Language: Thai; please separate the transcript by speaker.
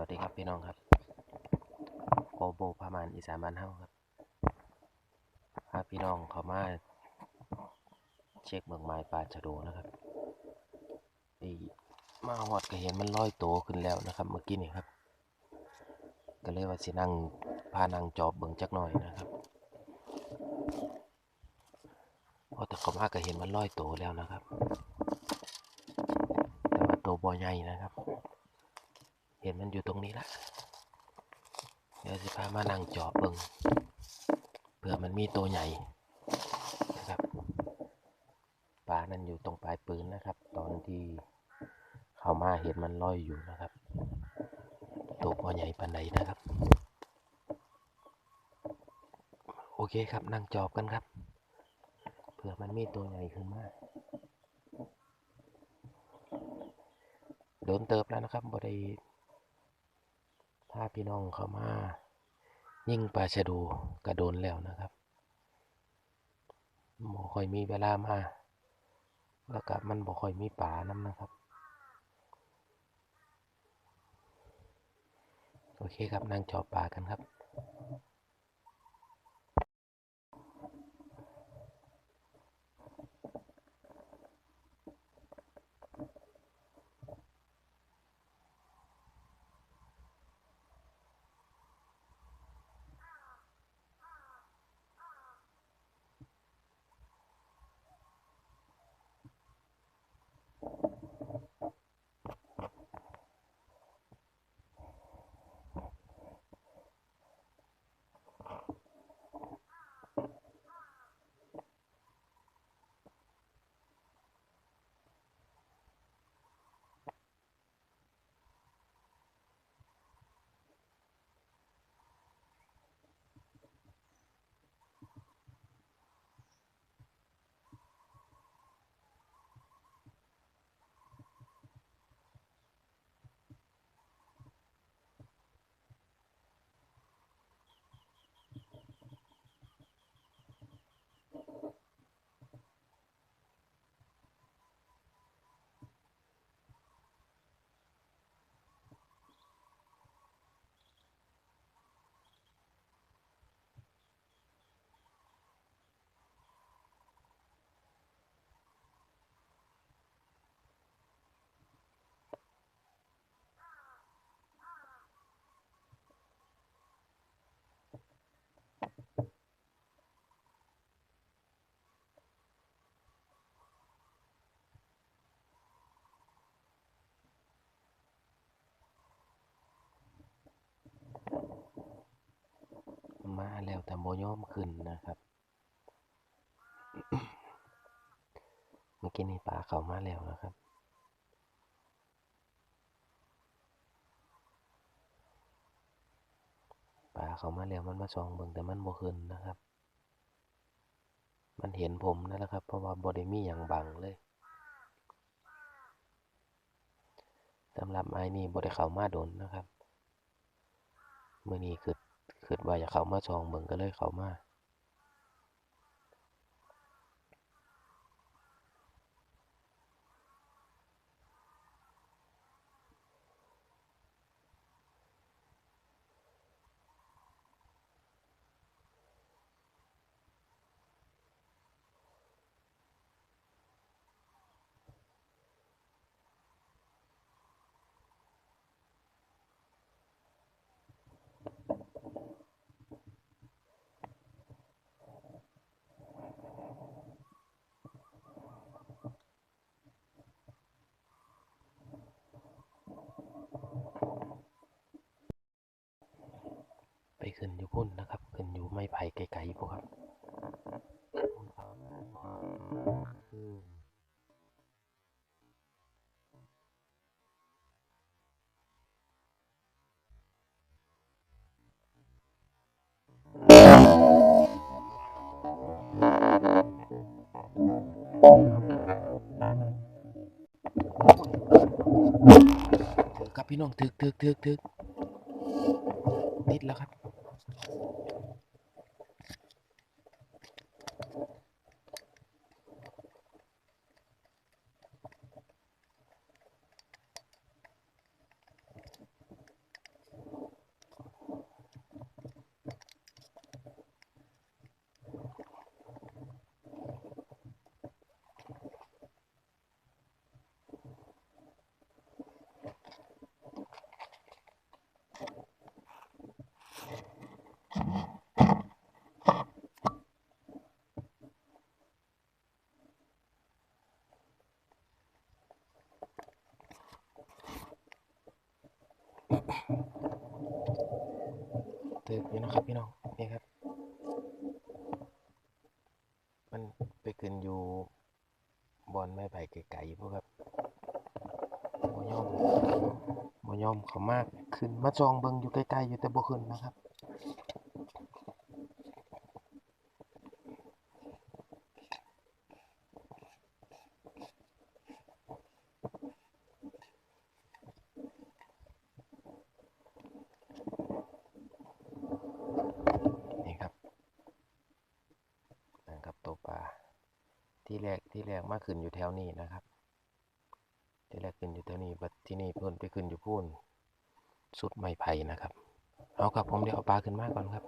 Speaker 1: วัสดีครับพี่น้องครับโกโบพามานอีสานบ้านเฮาครับพาพี่น้องเขามาเช็คเมืองไม้ปลาชะโดนะครับอีมาหอดก็เห็นมันลอยโตขึ้นแล้วนะครับ เมื่อกี้นี่ครับ ก็เลยว่าสินั่งพานั่งจอบเบิ่งจักหน่อยนะครับพอแต่เขามาก็เห็นมันลอยโตแล้วนะครับ แต่ว่าโตบ่ใหญ่นะครับ เห็นมันอยู่ตรงนี้ละเดี๋ยวสิพามานั่งจอบเบิงเผื่อมันมีตัวใหญ่นะครับปลานั่นอยู่ตรงปลายปืนนะครับ ตอนที่เข้ามาเห็นมันลอยอยู่นะครับ ตัวพอใหญ่ปานใดนะครับ โอเคครับนั่งจอบกันครับ เผื่อมันมีตัวใหญ่ขึ้นมาโดนเติบแล้วนะครับบ่ได้าพี่น้องเข้ามา ยิ่งปลาชะดูกระโดนแล้วนะครับบ่ค่อยมีเวลามา แล้วกับมันบ่ค่อยมีป่าน้ำนะครับ โอเคครับนั่งจอบปลากันครับ มาแล้วแต่โมย่อมขึ้นนะครับเมื่อกี้นี่ปลาเขามาแล้วนะครับปลาเขามาแล้วมันมาส่องเบิ่งแต่มันบ่ขึ้นนะครับ มันเห็นผมนั่นแหละครับ เพราะว่าบ่ได้มีหยังบังเลยสำหรับไอ้นี่บ่ได้เข้ามาโดนนะครับเมื้อนี้คือ คิดว่าจะเข้ามาส่องเบิ่งก็เลยเข้ามา ขึ้นอยู่พุ่นนะครับ ขึ้นอยู่ไม้ไผ่ไกลๆพวกครับถึกครับพี่น้องถึกถึกถึกถึกติดแล้วครับ ตื่นอยู่นะครับพี่น้องนี่ครับ มันไปขึ้นอยู่บอนไม้ไผ่ไกลๆพวกครับบ่ยอมบ่ยอมเขามากขึ้นมาจองเบิงอยู่ใกล้ๆอยู่แต่บ่ขึ้นนะครับ นี่ครับนะครับตัวปลา ที่แรกที่แรกมาขึ้นอยู่แถวนี้นะครับ ที่แรกขึ้นอยู่แถวนี้บัดที่นี่เพิ่นไปขึ้นอยู่พูนสุดไม้ไผ่นะครับ เอาครับผมเดี๋ยวเอาปลาขึ้นมาก่อนครับ